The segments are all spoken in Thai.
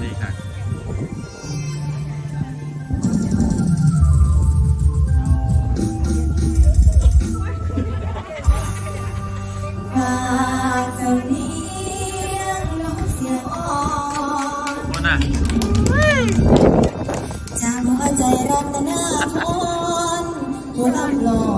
เลยค่ะจากหัวใจรักแต่หน้าทนหัวลำหล่อ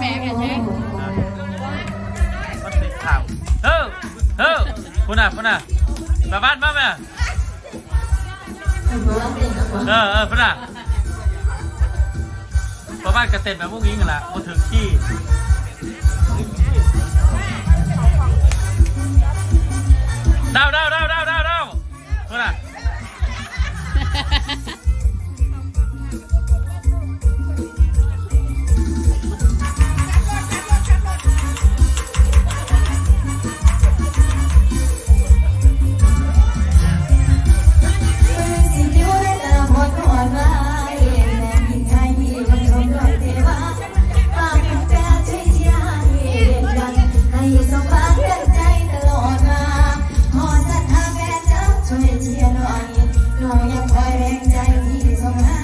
แม่แม่ใช่มันเป็นข่าวเฮ้อเฮ้อคุณน่ะคุน่ะมาบ้านบ้างไหมเออเออคุณนาะมาบ้านกระเต็นแบบพวกนี้กันละมาถึงที่ คอยแรงใจที่ส่งให้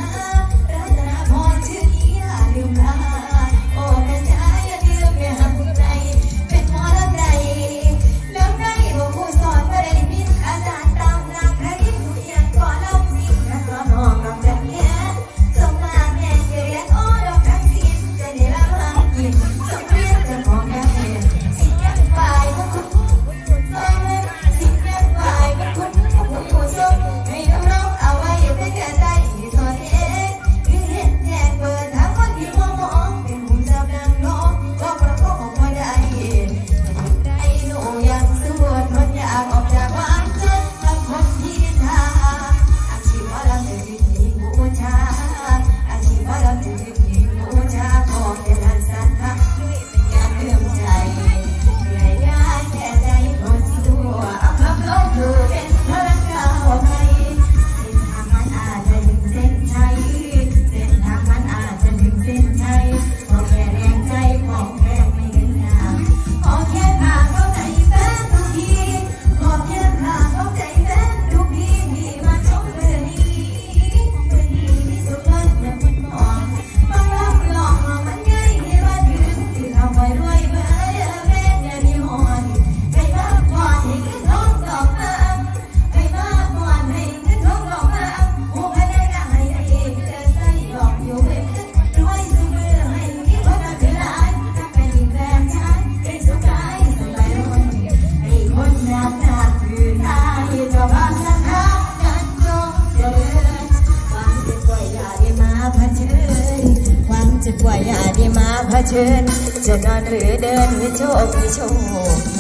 จะป่วยยาดีมาเผชิญจะนอนหรือเดินหรืโชคหรืโชค